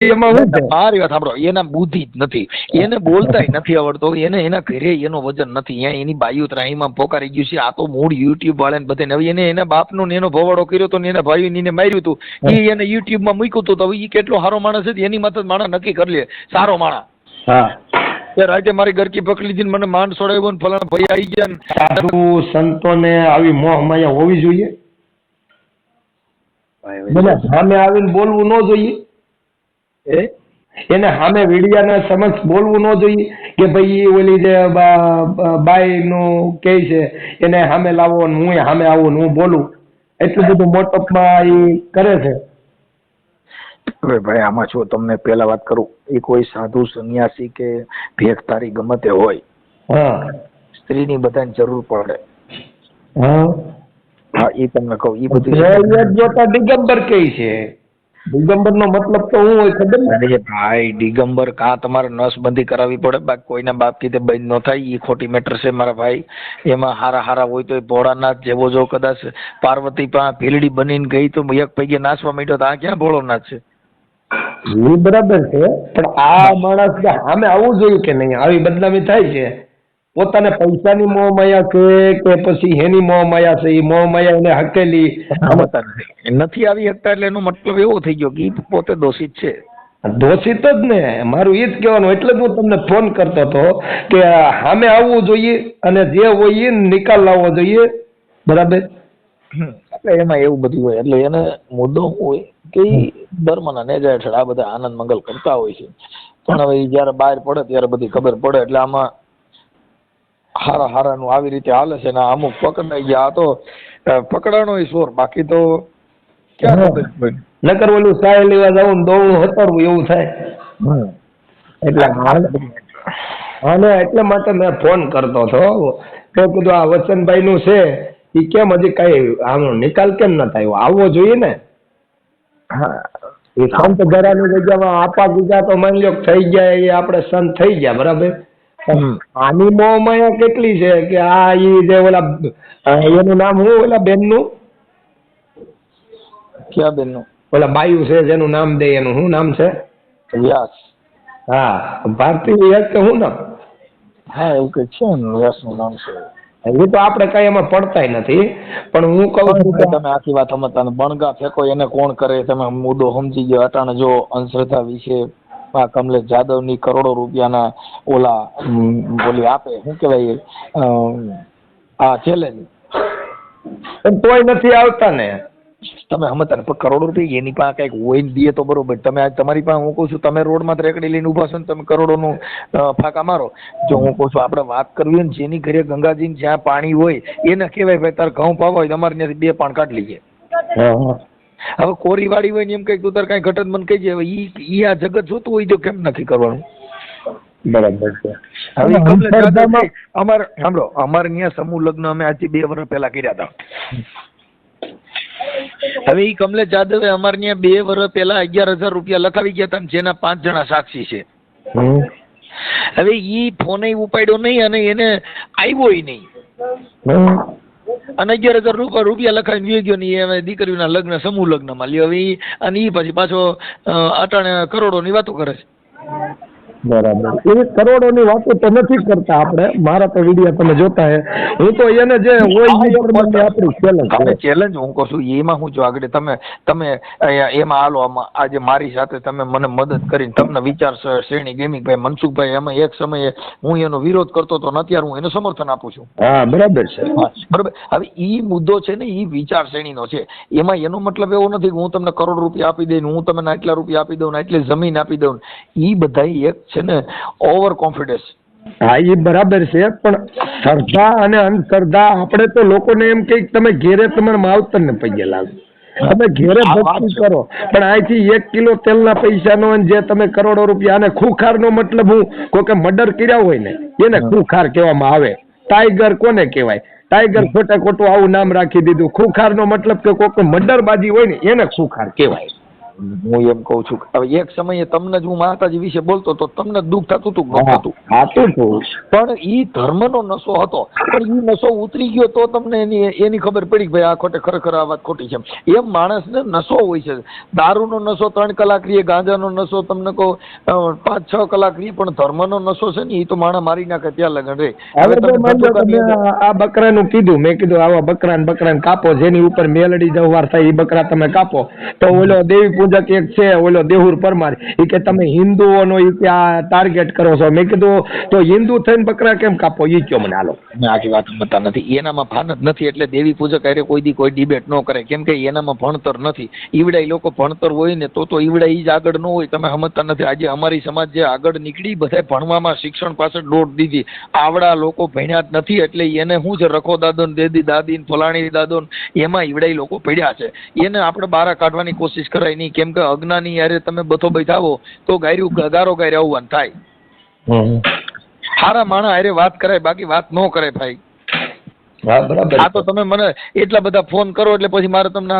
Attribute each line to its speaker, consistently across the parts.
Speaker 1: એમાં
Speaker 2: મારી વાત સાંભળો એના બુદ્ધિ જ નથી. એને બોલતાય નથી આવડતો એને એના ઘરે એનો વજન નથી. અહીંયા એની બાયુ ત્રાહીમાં પોકારી ગયું છે આ તો મૂળ યુટ્યુબ વાળાને બધાને હવે એને એના બાપનો ને એનો ભવાડો કર્યો તો ને એના ભાઈ ને એને માર્યું હતું એ એને યુટ્યુબમાં મૂક્યું હતું તો એ કેટલો સારો માણસ છે એની માથે માણસ નક્કી કરી લે. સારો માણસ
Speaker 1: હા.
Speaker 2: એ રાતે મારી ગરકી પકડી દીધી મને માંડ સોડાવ્યો ને ફલાણા ભાઈ આવી ગયા ને.
Speaker 1: સાધુ સંતોને આવી મોહ માયા હોવી જોઈએ. સામે આવીને બોલવું ન જોઈએ. એને સામે વીડિયાને સમક્ષ બોલવું ન જોઈએ કે ભાઈ ઓલી જે બાઈ નું કે છે એને સામે લાવો ને હું સામે આવું ને હું બોલું. એટલું બધું મોટપમાં એ કરે છે.
Speaker 2: હવે ભાઈ આમાં શું તમને પહેલા વાત કરું એ કોઈ સાધુ સંન્યાસી કે ભેખતારી ગમે તે હોય
Speaker 1: હા.
Speaker 2: સ્ત્રીની બધાને જરૂર પડે.
Speaker 1: હા.
Speaker 2: એ તમને કહું એ બધું
Speaker 1: દિગંબર કે છે. દિગંબર નો મતલબ તો હું હોય ખબર ને?
Speaker 2: અરે ભાઈ દિગંબર કા તમારે નસબંધી કરાવવી પડે? બાકી કોઈના બાપ કીધે બંધ ન થાય. એ ખોટી મેટર છે મારા ભાઈ. એમાં હારા હારા હોય તો એ ભોળાનાથ જેવો જો કદાચ પાર્વતી પા ભીલડી બનીને ગઈ તો એક પૈકી નાચવા માંડ્યો તો આ ક્યાં ભોળોનાથ છે?
Speaker 1: એ બરાબર છે પણ આ માણસ સામે આવવું જોઈએ કે નહીં? આવી બદનામી થાય છે? પોતાને પૈસાની મોહ માયા છે કે પછી એની મોહ માયા છે? એ મોહ માયા એને હકેલી.
Speaker 2: નથી આવી શકતા એટલે એનો મતલબ એવો થઈ ગયો કે પોતે દોષિત છે.
Speaker 1: દોષિત જ ને. મારું એ જ કહેવાનું એટલે જ હું તમને ફોન કરતો હતો કે સામે આવવું જોઈએ અને જે હોય એ નિકાલ લાવવો જોઈએ. બરાબર?
Speaker 2: એટલે એમાં એવું બધું હોય. એટલે એને મુદ્દો હોય કે ધર્મના નેજા હેઠળ આ બધા આનંદ મંગલ કરતા હોય છે. પણ હવે જ્યારે બહાર પડે ત્યારે બધી ખબર પડે. એટલે આમાં હારા હારાનું આવી રીતે હાલે છે ને અમુક પકડાઈ ગયા આ તો પકડાણો સોર બાકી તો ક્યાં?
Speaker 1: નકર ઓલું સાય લેવા જવું ને દોડવું હતરવું એવું થાય. એટલે અને એટલે માટે મેં ફોન કરતો હતો. તો કીધું આ વચનભાઈ નું છે એ કેમ હજી કઈ આનો નિકાલ કેમ ન થયો? આવવો જોઈએ ને.
Speaker 2: હા.
Speaker 1: એ સંત ઘરાની જગ્યામાં આપા બીજા તો માની લો થઈ ગયા એ આપણે સંત થઈ ગયા બરાબર. આની મોહ માયા કેટલી છે કે આ ઈ જે ઓલા એનું નામ શું ઓલા બેનનું?
Speaker 2: ક્યાં બેનનું?
Speaker 1: ઓલા બાયુ છે જેનું નામ દે એનું. શું નામ છે?
Speaker 2: વ્યાસ.
Speaker 1: હા ભારતી વ્યાસ કે શું નામ?
Speaker 2: હા એવું કે છે ને વ્યાસનું નામ છે.
Speaker 1: એ તો આપણે કઈ એમાં પડતાય નથી પણ હું કહું છું કે
Speaker 2: તમે આખી વાત સમજતા. બણગા ફેંકો એને કોણ કરે? તમે મુદ્દો સમજી ગયો. અટાણે જો અંધશ્રદ્ધા વિશે આ કમલેશ જાદવની કરોડો રૂપિયાના ઓલા બોલી આપે શું કહેવાય આ ચેલેન્જ
Speaker 1: તોય નથી આવતા ને.
Speaker 2: તમે સમજતા પણ કરોડો રૂપિયા એની પાસે કંઈક હોય ને દે તો બરોબર. તમે આજ તમારી પાસે હું કહું છું તમે રોડમાં રેકડી લઈને ઊભા છો ને તમે કરોડોનું નું ફાંકા મારો. જો હું કહું છું આપણે વાત કરવી હોય ને જેની ઘરે ગંગાજી જ્યાં પાણી હોય એને કહેવાય ભાઈ તારે ઘઉં પાવા હોય તમારે ત્યાંથી બે પાણ કાઢી લઈએ. હવે કોરી વાળી હોય ને એમ કઈ તું તારે કઈ ઘટત મને કહી હવે ઈ ઈ આ જગત જોતું હોય તો કેમ નથી કરવાનું?
Speaker 1: બરાબર છે.
Speaker 2: હવે કમલેશ અમાર સાંભળો અમારે ત્યાં સમૂહ લગ્ન અમે આજથી બે વર્ષ પહેલા કર્યા હતા. હવે ઈ કમલેશ જાદવે અમારે ત્યાં બે વર્ષ પહેલા અગિયાર હજાર રૂપિયા લખાવી ગયા હતા જેના પાંચ જણા સાક્ષી છે.
Speaker 1: હમ.
Speaker 2: હવે ઈ ફોને ઉપાડ્યો નહીં અને એને આવ્યો નહીં. અને અગિયાર હજાર રૂપિયા રૂપિયા લખાઈ વી ગયો ને એ હવે લગ્ન, સમૂહ લગ્નમાં લ્યો. હવે અને એ પછી પાછો અટાણે કરોડોની વાતો કરે છે.
Speaker 1: બરાબર. એવી કરોડોની વાતો તો નથી કરતા આપણે. મારા તો વીડિયો તમે જોતા હે. હું તો એને જે હોય એ આપણી ચેલેન્જ
Speaker 2: ચેલેન્જ હું કહું છું એમાં હું જો આગળ તમે તમે એમાં હાલો આમાં આજે મારી સાથે તમે મને મદદ કરીને તમને વિચાર શ્રેણી ગેમિંગ ભાઈ મનસુખભાઈ એમાં એક સમયે હું એનો વિરોધ કરતો તો અત્યારે હું એને સમર્થન આપું છું.
Speaker 1: હા બરાબર છે.
Speaker 2: બરાબર. હવે ઈ મુદ્દો છે ને એ વિચાર શ્રેણીનો છે. એમાં એનો મતલબ એવો નથી કે હું તમને કરોડ રૂપિયા આપી દઈને હું તમને આટલા રૂપિયા આપી દઉં આટલી જમીન આપી દઉં એ બધા એક છે ને ઓવર કોન્ફિડન્સ
Speaker 1: હા એ બરાબર છે પણ શ્રદ્ધા અને અંધશ્રદ્ધા આપણે તો લોકોને એમ કહે કે તમે ઘેરે તમારા માવતર ને પૈયા લાગો. તમે ઘેરે ભક્તિ કરો પણ અહીંથી એક કિલો તેલના પૈસાનો અને જે તમે કરોડો રૂપિયા અને ખુખારનો મતલબ હું કોઈ મર્ડર કર્યા હોય ને એને ખુખાર કહેવામાં આવે. ટાઈગર કોને કહેવાય? ટાઈગર ખોટે ખોટું આવું નામ રાખી દીધું. ખુખારનો મતલબ કે કોઈક મર્ડરબાજી હોય ને એને ખુખાર કહેવાય.
Speaker 2: હું એમ કહું છું હવે એક સમયે તમને જ હું માતાજી વિશે બોલતો તો તમને દુઃખ થતું હતું ન થતું. પણ ઈ ધર્મનો નશો હતો. પણ ઈ નશો ઉતરી ગયો તો તમને એની એની ખબર પડી કે ભાઈ આ ખોટે ખરેખર આ વાત ખોટી છે એમ. માણસને નશો હોય છે. દારૂનો નશો ત્રણ કલાક રીએ ગાંજાનો નશો તમને કહો પાંચ છ કલાક રીએ પણ ધર્મનો નશો છે ને એ તો માણસ મારી નાખે ત્યાં લગન રે.
Speaker 1: હવે
Speaker 2: તમે
Speaker 1: આ બકરાનું કીધું મેં કીધું આવા બકરા બકરાને કાપો જેની ઉપર મેલડી જવાર થાય એ બકરા તમે કાપો. તો ઓલો દેવી પૂજક એક છે, ઓલો દેહુર પરમાર. એ કે તમે હિન્દુઓનો એ કે ટાર્ગેટ કરો છો. મેં કીધું, તો હિન્દુ થઈને બકરા કેમ કાપો? એ કયો મને હાલો.
Speaker 2: આખી વાત સમજતા નથી. એનામાં ભાન જ નથી, એટલે દેવી પૂજક અરે કોઈ દી કોઈ ડિબેટ ન કરે. કેમ કે એનામાં ભણતર નથી. ઈવડા લોકો ભણતર હોય ને, તો તો ઈવડા એ જ આગળ ન હોય. તમે સમજતા નથી. આજે અમારી સમાજ જે આગળ નીકળી બધા ભણવામાં શિક્ષણ પાછળ દોડ દીધી. આવડા લોકો ભણ્યા જ નથી, એટલે એને શું છે રખો દાદો દેદી દાદી ને ફલાણી દાદો એમાં ઈવડા લોકો પડ્યા છે. એને આપણે બહાર કાઢવાની કોશિશ કરાય નહીં. કેમ કે અજ્ઞાની યારે તમે બથો બેઠાવો તો ગાયરું ગારો ગાયરે આવવાનું થાય. સારા માણસ હારે વાત કરાય બાકી વાત ન કરે ભાઈ.
Speaker 1: હા બરાબર.
Speaker 2: હા તો તમે મને એટલા બધા ફોન કરો એટલે પછી મારે તમને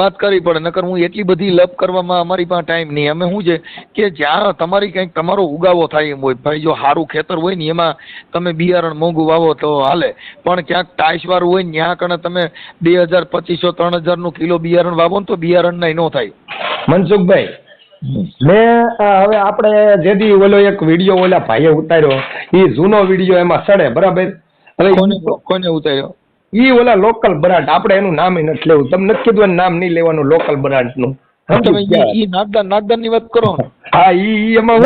Speaker 2: વાત કરવી પડે. નકર હું એટલી બધી લપ કરવામાં અમારી પાસે ટાઈમ નહીં. અમે શું છે કે જ્યાં તમારી કંઈક તમારો ઉગાવો થાય એમ હોય ભાઈ જો સારું ખેતર હોય ને એમાં તમે બિયારણ મોંઘું વાવો તો હાલે. પણ ક્યાંક ટાઈસવાળું હોય ને ત્યાં કણે તમે બે હજાર પચીસો ત્રણ હજારનું કિલો બિયારણ વાવો ને તો બિયારણ નહીં ન થાય.
Speaker 1: મનસુખભાઈ મેં હવે આપણે જેથી ઓલો એક વીડિયો ઓલા ભાઈએ ઉતાર્યો એ જૂનો વીડિયો એમાં સડે બરાબર? હવે
Speaker 2: કોને કોને ઉતાર્યો?
Speaker 1: ઈ ઓલા લોકલ બ્રાન્ડ આપણે એનું નામ નથી લેવું. તમને નથી કીધું નામ નહીં લેવાનું લોકલ બ્રાન્ડનું.
Speaker 2: તમે ઈ- નાગદાન નાગદાનની વાત કરો
Speaker 1: હા ઈ ઈ એમાં